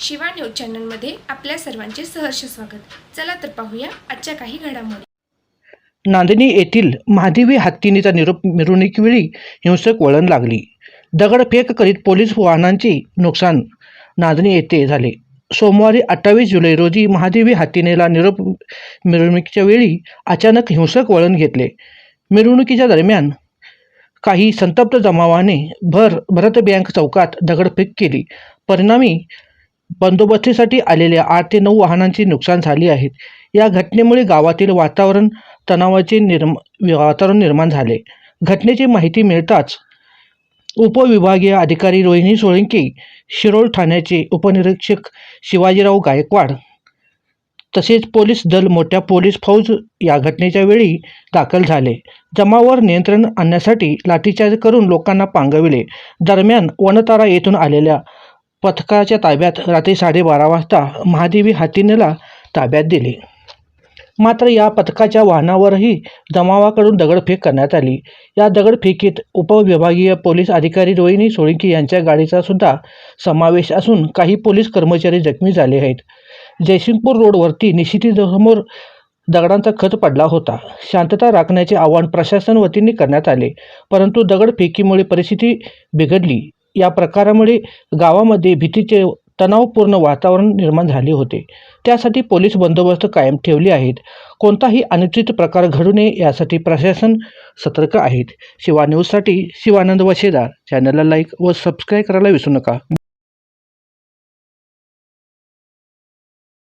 Shiva news चॅनलमध्ये आपल्या सर्वांचे सहर्ष स्वागत. चला तर पाहूया आजच्या काही घडामोडी. नांदणी येथील महादेवी हत्तीनीचा निरोप मिरवणुकीवेळी हिंसक वळण लागली. दगडफेक करीत पोलीस वाहनांचे नुकसान नांदणी येथे झाले. सोमवारी अठ्ठावीस जुलै रोजी महादेवी हत्तीनेला निरोप मिरवणुकीच्या वेळी अचानक हिंसक वळण घेतले. मिरवणुकीच्या दरम्यान काही संतप्त जमावाने भर भरत बँक चौकात दगडफेक केली. परिणामी बंदोबस्तीसाठी आलेल्या आठ ते नऊ वाहनांची नुकसान झाली आहेत या घटनेमुळे गावातील वातावरण तणावाचे निर्म वातावरण निर्माण झाले. घटनेची माहिती मिळताच उपविभागीय अधिकारी रोहिणी सोळंके शिरोळ ठाण्याचे उपनिरीक्षक शिवाजीराव गायकवाड तसेच पोलीस दल मोठ्या पोलीस फौज या घटनेच्या वेळी दाखल झाले. जमावर नियंत्रण आणण्यासाठी लाठीचार्ज करून लोकांना पांगविले. दरम्यान वनतारा येथून आलेल्या पथकाच्या ताब्यात रात्री साडेबारा वाजता महादेवी हातीनेला ताब्यात दिले. मात्र या पथकाच्या वाहनावरही जमावाकडून दगडफेक करण्यात आली. या दगडफेकीत उपविभागीय पोलीस अधिकारी रोहिणी सोळंकी यांच्या गाडीचा सुद्धा समावेश असून काही पोलीस कर्मचारी जखमी झाले आहेत. जयसिंगपूर रोडवरती निशितीसमोर दगडांचा खच पडला होता. शांतता राखण्याचे आवाहन प्रशासन वतीने करण्यात आले परंतु दगडफेकीमुळे परिस्थिती बिघडली. या प्रकारामुळे गावामध्ये भीतीचे तणावपूर्ण वातावरण निर्माण झाले होते. त्यासाठी पोलीस बंदोबस्त कायम ठेवले आहेत. कोणताही अनुचित प्रकार घडू नये यासाठी प्रशासन सतर्क आहेत. शिवा न्यूजसाठी शिवानंद वशेदार. चॅनलला लाईक व सबस्क्राईब करायला विसरू नका.